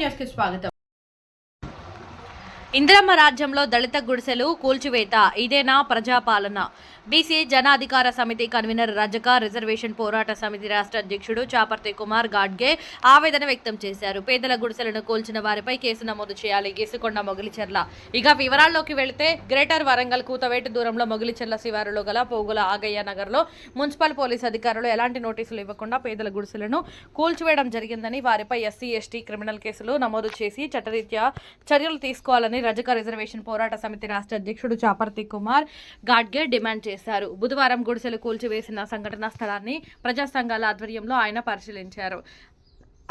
న్యూస్కి స్వాగతం. ఇందిరమ్మ రాజ్యంలో దళిత గుడిసెలు కూల్చివేత ఇదేనా ప్రజాపాలన? బీసీ జనాధికార సమితి కన్వీనర్ రజక రిజర్వేషన్ పోరాట సమితి రాష్ట్ర అధ్యక్షుడు చాపర్తి కుమార్ గాడ్గే ఆవేదన వ్యక్తం చేశారు. పేదల గుడిసెలను కూల్చిన వారిపై కేసు నమోదు చేయాలి. గీసుకొండ మొగిలిచెర్ల. ఇక వివరాల్లోకి వెళితే గ్రేటర్ వరంగల్ కూతవేటు దూరంలో మొగిలిచెర్ల శివారులో గల పోగుల ఆగయ్య నగర్లో మున్సిపల్ పోలీస్ అధికారులు ఎలాంటి నోటీసులు ఇవ్వకుండా పేదల గుడిసెలను కూల్చివేయడం జరిగిందని వారిపై ఎస్సీ ఎస్టీ క్రిమినల్ కేసులు నమోదు చేసి చట్టరీత్యా చర్యలు తీసుకోవాలని రజక రిజర్వేషన్ పోరాట సమితి రాష్ట్ర అధ్యక్షుడు చాపర్తి కుమార్ గాడ్గే డిమాండ్ చేశారు. బుధవారం గుడిసెలు కూల్చివేసిన సంఘటనా స్థలాన్ని ప్రజా సంఘాల ఆధ్వర్యంలో ఆయన పరిశీలించారు.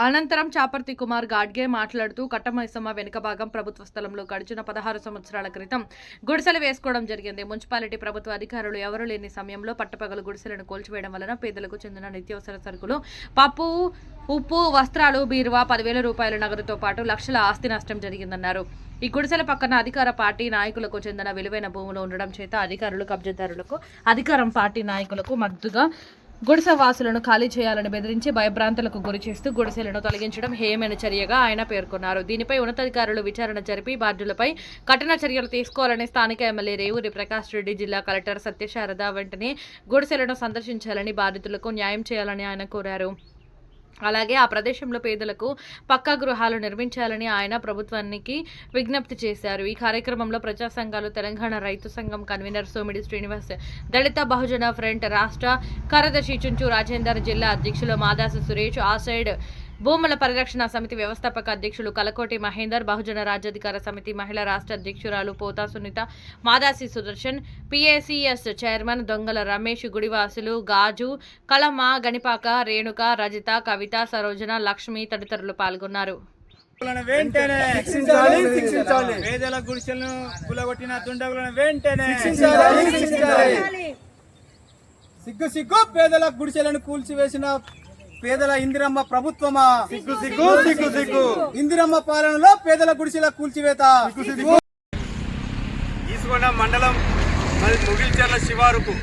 అనంతరం చాపర్తి కుమార్ గాడ్గే మాట్లాడుతూ కట్టమైసమ్మ వెనుక భాగం ప్రభుత్వ స్థలంలో గడిచిన పదహారు సంవత్సరాల క్రితం గుడిసెలు వేసుకోవడం జరిగింది. మున్సిపాలిటీ ప్రభుత్వ అధికారులు ఎవరూ లేని సమయంలో పట్టపగలు గుడిసెలను కోల్చివేయడం వలన పేదలకు చెందిన నిత్యావసర సరుకులు పప్పు ఉప్పు వస్త్రాలు బీరువా పదివేల రూపాయల నగదుతో పాటు లక్షల ఆస్తి నష్టం జరిగిందన్నారు. ఈ గుడిసెల పక్కన అధికార పార్టీ నాయకులకు చెందిన విలువైన భూములు ఉండడం చేత అధికారులు కబ్జాదారులకు అధికారం పార్టీ నాయకులకు మద్దతుగా గుడిసె వాసులను ఖాళీ చేయాలని బెదిరించి భయభ్రాంతులకు గురి చేస్తూ గుడిసెలను తొలగించడం హేయమైన చర్యగా ఆయన పేర్కొన్నారు. దీనిపై ఉన్నతాధికారులు విచారణ జరిపి బాధ్యులపై కఠిన చర్యలు తీసుకోవాలని స్థానిక ఎమ్మెల్యే రేవూరి ప్రకాష్ రెడ్డి జిల్లా కలెక్టర్ సత్యశారద వెంటనే గుడిసెలను సందర్శించాలని బాధితులకు న్యాయం చేయాలని ఆయన కోరారు. అలాగే ఆ ప్రదేశంలో పేదలకు పక్కా గృహాలు నిర్మించాలని ఆయన ప్రభుత్వానికి విజ్ఞప్తి చేశారు. ఈ కార్యక్రమంలో ప్రజా సంఘాలు తెలంగాణ రైతు సంఘం కన్వీనర్ సోమిడి శ్రీనివాస్ దళిత బహుజన ఫ్రంట్ రాష్ట్ర కార్యదర్శి చుంచు రాజేందర్ జిల్లా అధ్యక్షులు మాదాస సురేష్ ఆసైడ్ భూముల పరిరక్షణ సమితి వ్యవస్థాపక అధ్యక్షులు కలకోటి మహేందర్ బహుజన రాజ్యాధికార సమితి మహిళా రాష్ట్ర అధ్యక్షురాలు పోతా సునీత మాదాసి సుదర్శన్ పిఏసిఎస్ చైర్మన్ దొంగల రమేష్ గుడివాసులు గాజు కలమ్మ గణిపాక రేణుక రజిత కవిత సరోజన లక్ష్మి తదితరులు పాల్గొన్నారు. దుండగులను వెంటనే శిక్షించాలి శిక్షించాలి. పేదల గుడిసెలను కూలగొట్టిన దుండగులను వెంటనే శిక్షించాలి. శిక్షించాలి. సిగ్గు సిగ్గు పేదల గుడిసెలను కూల్చివేసిన పేదల ఇందిరమ్మ ప్రభుత్వమా? సిగ్గు సిగ్గు సిగ్గు సిగ్గు ఇందిరమ్మ పాలనలో పేదల గుడిసెల కూల్చివేత. ఈసుకొండ మండలం మరి ముగిల్చర్ల శివారుకు.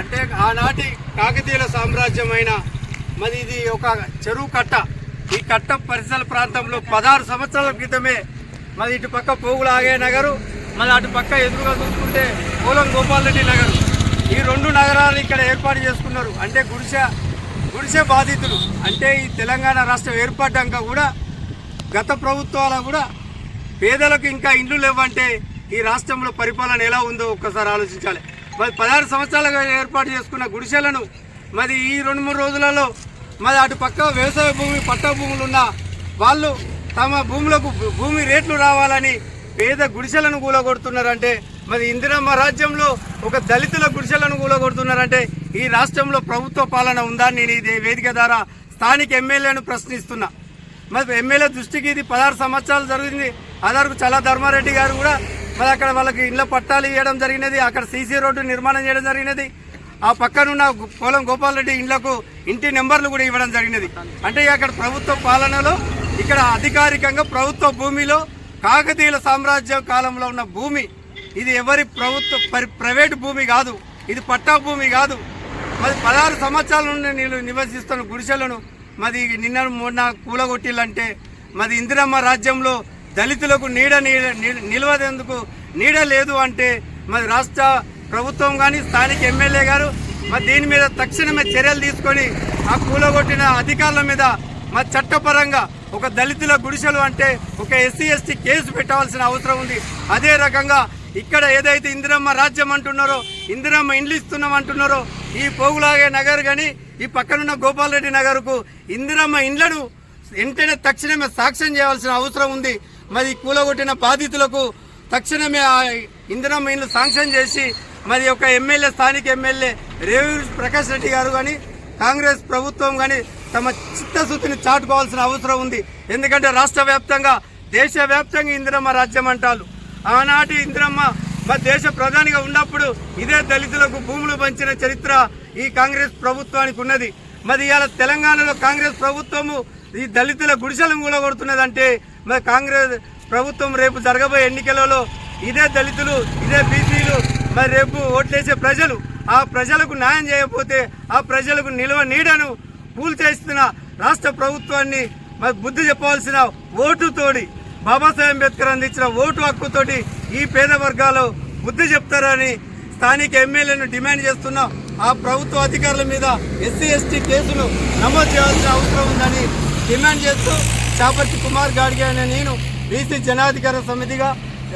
అంటే ఆనాటి కాకతీయుల సామ్రాజ్యమైన మరి ఇది ఒక చెరువు కట్ట. ఈ కట్ట పరిసర ప్రాంతంలో పదహారు సంవత్సరాల క్రితమే మరి ఇటు పక్క పోగుల ఆగే నగరు మరి అటు పక్క ఎదురుగా చూసుకుంటే పోలం గోపాల్ రెడ్డి నగరు. ఈ రెండు నగరాలు ఇక్కడ ఏర్పాటు చేసుకున్నారు. అంటే గుడిసె గుడిసె బాధితులు అంటే ఈ తెలంగాణ రాష్ట్రం ఏర్పడ్డాక కూడా గత ప్రభుత్వాల కూడా పేదలకు ఇంకా ఇండ్లు లేవంటే ఈ రాష్ట్రంలో పరిపాలన ఎలా ఉందో ఒక్కసారి ఆలోచించాలి. మరి పదహారు సంవత్సరాలుగా ఏర్పాటు చేసుకున్న గుడిసెలను మరి ఈ రెండు మూడు రోజులలో మరి అటు పక్క వ్యవసాయ భూమి పట్ట భూములు ఉన్న వాళ్ళు తమ భూములకు భూమి రేట్లు రావాలని పేద గుడిసెలను కూలగొడుతున్నారంటే మరి ఇందిరమ్మ రాజ్యంలో ఒక దళితుల గుడిసెలను కూలగొడుతున్నారంటే ఈ రాష్ట్రంలో ప్రభుత్వ పాలన ఉందా నేను ఇది వేదిక ద్వారా స్థానిక ఎమ్మెల్యేను ప్రశ్నిస్తున్నా. మరి ఎమ్మెల్యే దృష్టికి ఇది పదహారు సంవత్సరాలు జరిగింది. అదరకు చాలా ధర్మారెడ్డి గారు కూడా మరి అక్కడ వాళ్ళకి ఇళ్ళ పట్టాలు ఇవ్వడం జరిగినది అక్కడ సీసీ రోడ్డు నిర్మాణం చేయడం జరిగినది ఆ పక్కనున్న పొలం పోలం ఇండ్లకు ఇంటి నెంబర్లు కూడా ఇవ్వడం జరిగినది. అంటే అక్కడ ప్రభుత్వ పాలనలో ఇక్కడ అధికారికంగా ప్రభుత్వ భూమిలో కాకతీయుల సామ్రాజ్యం కాలంలో ఉన్న భూమి ఇది ఎవరి ప్రభుత్వ పరి- భూమి కాదు ఇది పట్టా భూమి కాదు. మరి పదహారు సంవత్సరాల నుండి నేను నివసిస్తున్న గుడిసెలను మరి నిన్న మొన్న కూలగొట్టిల్లంటే మరి ఇందిరమ్మ రాజ్యంలో దళితులకు నీడ నీడ నిలవదేందుకు నీడ లేదు అంటే మరి రాష్ట్ర ప్రభుత్వం కానీ స్థానిక ఎమ్మెల్యే గారు మరి దీని మీద తక్షణమే చర్యలు తీసుకొని ఆ కూలగొట్టిన అధికారుల మీద మరి చట్టపరంగా ఒక దళితుల గుడిసెలు అంటే ఒక ఎస్సీ ఎస్టీ కేసు పెట్టవలసిన అవసరం ఉంది. అదే రకంగా ఇక్కడ ఏదైతే ఇందిరమ్మ రాజ్యం అంటున్నారో ఇందిరమ్మ ఇండ్లు ఇస్తున్నాం అంటున్నారో ఈ పోగులాగే నగర్ కానీ ఈ పక్కనున్న గోపాలరెడ్డి నగర్కు ఇందిరమ్మ ఇండ్లను వెంటనే తక్షణమే సాక్ష్యం చేయాల్సిన అవసరం ఉంది. మరి కూలగొట్టిన బాధితులకు తక్షణమే ఆ ఇందిరమ్మ ఇండ్లు శాంక్షన్ చేసి మరి ఒక ఎమ్మెల్యే స్థానిక ఎమ్మెల్యే రేవు ప్రకాష్ రెడ్డి గారు కానీ కాంగ్రెస్ ప్రభుత్వం కానీ తమ చిత్తశుద్ధిని చాటుకోవాల్సిన అవసరం ఉంది. ఎందుకంటే రాష్ట్ర వ్యాప్తంగా దేశవ్యాప్తంగా ఇందిరమ్మ రాజ్యం అంటారు. ఆనాటి ఇందిరమ్మ మా దేశ ప్రధానిగా ఉన్నప్పుడు ఇదే దళితులకు భూములు పంచిన చరిత్ర ఈ కాంగ్రెస్ ప్రభుత్వానికి ఉన్నది. మరి ఇవాళ తెలంగాణలో కాంగ్రెస్ ప్రభుత్వము ఈ దళితుల గుడిసెలు కూలగొడుతున్నదంటే మరి కాంగ్రెస్ ప్రభుత్వం రేపు జరగబోయే ఎన్నికలలో ఇదే దళితులు ఇదే బీసీలు మరి రేపు ఓట్లేసే ప్రజలు. ఆ ప్రజలకు న్యాయం చేయకపోతే ఆ ప్రజలకు నిల్వ నీడను కూల్చేస్తున్న రాష్ట్ర ప్రభుత్వాన్ని మరి బుద్ధి చెప్పవలసిన ఓటుతోడి బాబాసాహెబ్ అంబేద్కర్ అందించిన ఓటు హక్కుతోటి ఈ పేద వర్గాలు బుద్ధి చెప్తారని స్థానిక ఎమ్మెల్యేను డిమాండ్ చేస్తున్న ఆ ప్రభుత్వ అధికారుల మీద ఎస్సీ ఎస్టీ కేసులు నమోదు చేయాల్సిన అవసరం ఉందని డిమాండ్ చేస్తూ చాపర్తి కుమార్ గాడ్గే అనే నేను బీసీ జనాధికార సమితిగా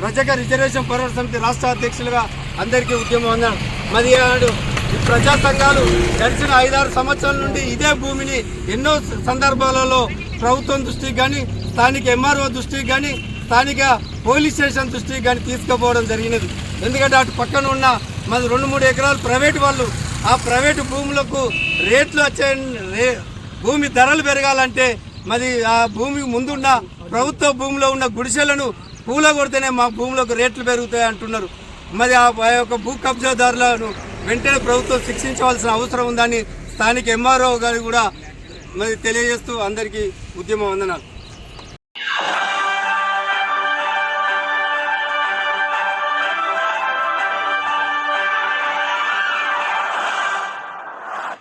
రజక రిజర్వేషన్ పోరాట సమితి రాష్ట్ర అధ్యక్షులుగా అందరికీ ఉద్యమం అన్నాను మరి ఆడు ఈ ప్రజా సంఘాలు గడిచిన ఐదారు సంవత్సరాల నుండి ఇదే భూమిని ఎన్నో సందర్భాలలో ప్రభుత్వం దృష్టికి కానీ స్థానిక ఎంఆర్ఓ దృష్టికి కానీ స్థానిక పోలీస్ స్టేషన్ దృష్టికి కానీ తీసుకుపోవడం జరిగినది. ఎందుకంటే అటు పక్కన ఉన్న మన రెండు మూడు ఎకరాలు ప్రైవేట్ వాళ్ళు ఆ ప్రైవేటు భూములకు రేట్లు వచ్చే రే భూమి ధరలు పెరగాలంటే మరి ఆ భూమి ముందున్న ప్రభుత్వ భూమిలో ఉన్న గుడిసెలను పూల కొడితేనే మా భూములకు రేట్లు పెరుగుతాయి అంటున్నారు. మరి ఆ యొక్క భూ కబ్జాదారులను వెంటనే ప్రభుత్వం శిక్షించవలసిన అవసరం ఉందని స్థానిక ఎంఆర్ఓ గారు కూడా తెలియజేస్తూ అందరికీ ఉద్యమం వందనాలు.